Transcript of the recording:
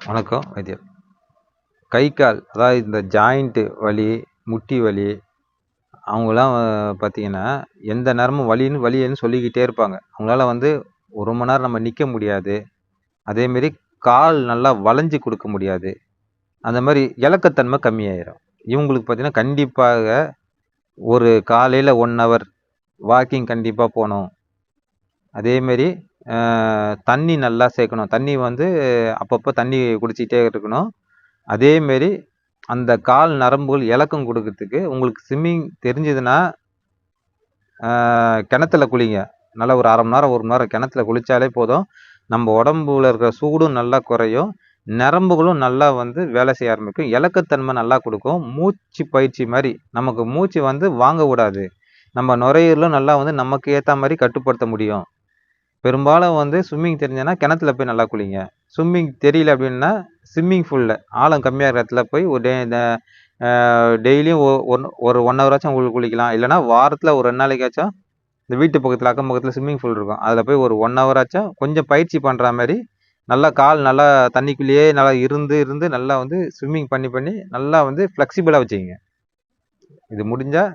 வணக்கம் வைத்தியர் கை கால் அதாவது இந்த ஜாயிண்ட்டு வலி முட்டி வலி அவங்களாம் பார்த்தீங்கன்னா எந்த நேரமும் வலின்னு வலின்னு சொல்லிக்கிட்டே இருப்பாங்க. அவங்களால வந்து ஒரு மணி நேரம் நம்ம நிற்க முடியாது. அதேமாரி கால் நல்லா வளைஞ்சி கொடுக்க முடியாது. அந்த மாதிரி இலக்கத்தன்மை கம்மியாயிரும். இவங்களுக்கு பார்த்திங்கன்னா கண்டிப்பாக ஒரு காலையில் ஒன் ஹவர் வாக்கிங் கண்டிப்பாக போகணும். அதேமாரி தண்ணி நல்லா சேர்க்கணும். தண்ணி வந்து அப்பப்போ தண்ணி குடிச்சிக்கிட்டே இருக்கணும். அதேமாரி அந்த கால் நரம்புகள் இலக்கம் கொடுக்கறதுக்கு உங்களுக்கு ஸ்விம்மிங் தெரிஞ்சதுன்னா கிணத்துல குளிங்க. நல்லா ஒரு அரை மணி நேரம் ஒரு மணி நேரம் கிணத்துல குளித்தாலே போதும். நம்ம உடம்புல இருக்கிற சூடும் நல்லா குறையும். நரம்புகளும் நல்லா வந்து வேலை செய்ய ஆரம்பிக்கும். இலக்கத்தன்மை நல்லா கொடுக்கும். மூச்சு பயிற்சி மாதிரி நமக்கு மூச்சு வந்து வாங்க விடாது. நம்ம நுரையீரலும் நல்லா வந்து நமக்கு ஏற்ற மாதிரி கட்டுப்படுத்த முடியும். பெரும்பாலும் வந்து ஸ்விம்மிங் தெரிஞ்சதுன்னா கிணத்துல போய் நல்லா குளிங்க. ஸ்விம்மிங் தெரியல அப்படின்னா ஸ்விம்மிங் ஃபூலில் ஆழம் கம்மியாக இருக்கிற இடத்துல போய் ஒரு டே இந்த டெய்லியும் ஒன் ஒரு ஒன் ஹவராச்சும் உங்களுக்கு குளிக்கலாம். இல்லைனா வாரத்தில் ஒரு ரெண்டு நாளைக்காச்சும் இந்த வீட்டு பக்கத்தில் அக்கம் பக்கத்தில் ஸ்விம்மிங் ஃபூல் இருக்கும். அதில் போய் ஒரு ஒன் ஹவராச்சும் கொஞ்சம் பயிற்சி பண்ணுற மாதிரி நல்லா கால் நல்லா தண்ணிக்குள்ளேயே நல்லா இருந்து இருந்து நல்லா வந்து ஸ்விம்மிங் பண்ணி பண்ணி நல்லா வந்து ஃப்ளெக்சிபிளாக வச்சுக்கிங்க. இது முடிஞ்சால்